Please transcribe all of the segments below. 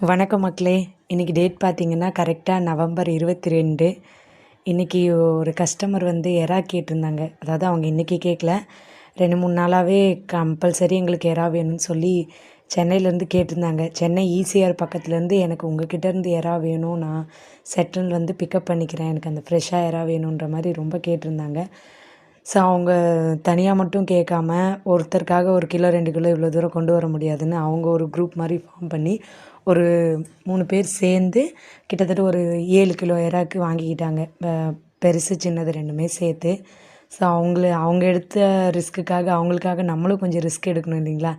வணக்கம் மக்களே. இன்றைக்கி டேட் பார்த்திங்கன்னா கரெக்டாக நவம்பர் இருபத்தி ரெண்டு. இன்றைக்கி ஒரு கஸ்டமர் வந்து எறா கேட்டிருந்தாங்க. அதாவது அவங்க இன்றைக்கி கேட்கல ரெண்டு மூணு நாளாகவே கம்பல்சரி எங்களுக்கு எறா வேணும்னு சொல்லி சென்னையிலேருந்து கேட்டிருந்தாங்க. சென்னை ஈசிஆர் பக்கத்துலேருந்து எனக்கு உங்கள் இருந்து எறா வேணும் நான் செட்டில் வந்து பிக்கப் பண்ணிக்கிறேன். எனக்கு அந்த ஃப்ரெஷ்ஷாக எறா வேணுன்ற மாதிரி ரொம்ப கேட்டிருந்தாங்க. ஸோ அவங்க தனியாக மட்டும் கேட்காம ஒருத்தருக்காக ஒரு கிலோ ரெண்டு கிலோ இவ்வளோ தூரம் கொண்டு வர முடியாதுன்னு அவங்க ஒரு குரூப் மாதிரி ஃபார்ம் பண்ணி ஒரு மூணு பேர் சேர்ந்து கிட்டத்தட்ட ஒரு ஏழு கிலோ எறாக்கு வாங்கிக்கிட்டாங்க. பெருசு சின்னது ரெண்டுமே சேர்த்து. ஸோ அவங்கள அவங்க எடுத்த ரிஸ்க்குக்காக அவங்களுக்காக நம்மளும் கொஞ்சம் ரிஸ்க் எடுக்கணும் இல்லைங்களா?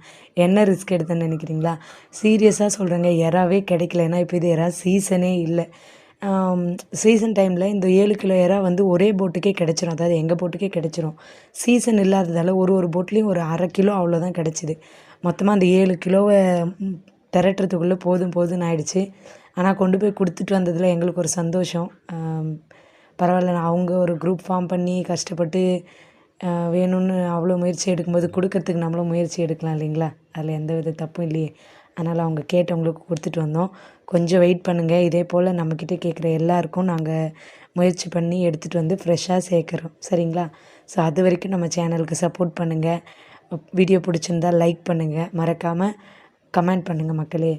என்ன ரிஸ்க் எடுத்தேன்னு நினைக்கிறீங்களா? சீரியஸாக சொல்கிறேங்க எறாவே கிடைக்கல ஏன்னா இப்போ இது எறா சீசனே இல்லை. சீசன் டைமில் இந்த ஏழு கிலோ இறா வந்து ஒரே போட்டுக்கே கிடச்சிரும். அதாவது எங்கள் போட்டுக்கே கிடச்சிரும். சீசன் இல்லாததால் ஒரு ஒரு போட்லேயும் ஒரு அரை கிலோ அவ்வளோதான் கிடச்சிது. மொத்தமாக அந்த ஏழு கிலோவை திரட்டுறதுக்குள்ளே போதும் போதும்னு ஆயிடுச்சு. ஆனால் கொண்டு போய் கொடுத்துட்டு வந்ததில் எங்களுக்கு ஒரு சந்தோஷம். பரவாயில்ல அவங்க ஒரு குரூப் ஃபார்ம் பண்ணி கஷ்டப்பட்டு வேணும்னு அவ்வளோ முயற்சி எடுக்கும்போது கொடுக்கறதுக்கு நம்மளும் முயற்சி எடுக்கலாம் இல்லைங்களா? அதில் எந்த வித தப்பும் இல்லையே. அதனால் அவங்க கேட்டவங்களுக்கு கொடுத்துட்டு வந்தோம். கொஞ்சம் வெயிட் பண்ணுங்கள் இதே போல் நம்மக்கிட்ட கேட்குற எல்லாருக்கும் நாங்கள் முயற்சி பண்ணி எடுத்துகிட்டு வந்து ஃப்ரெஷ்ஷாக சேர்க்குறோம். சரிங்களா? ஸோ அது வரைக்கும் நம்ம சேனலுக்கு சப்போர்ட் பண்ணுங்கள் வீடியோ பிடிச்சிருந்தா லைக் பண்ணுங்கள் மறக்காமல் கமெண்ட் பண்ணுங்கள் மக்களே.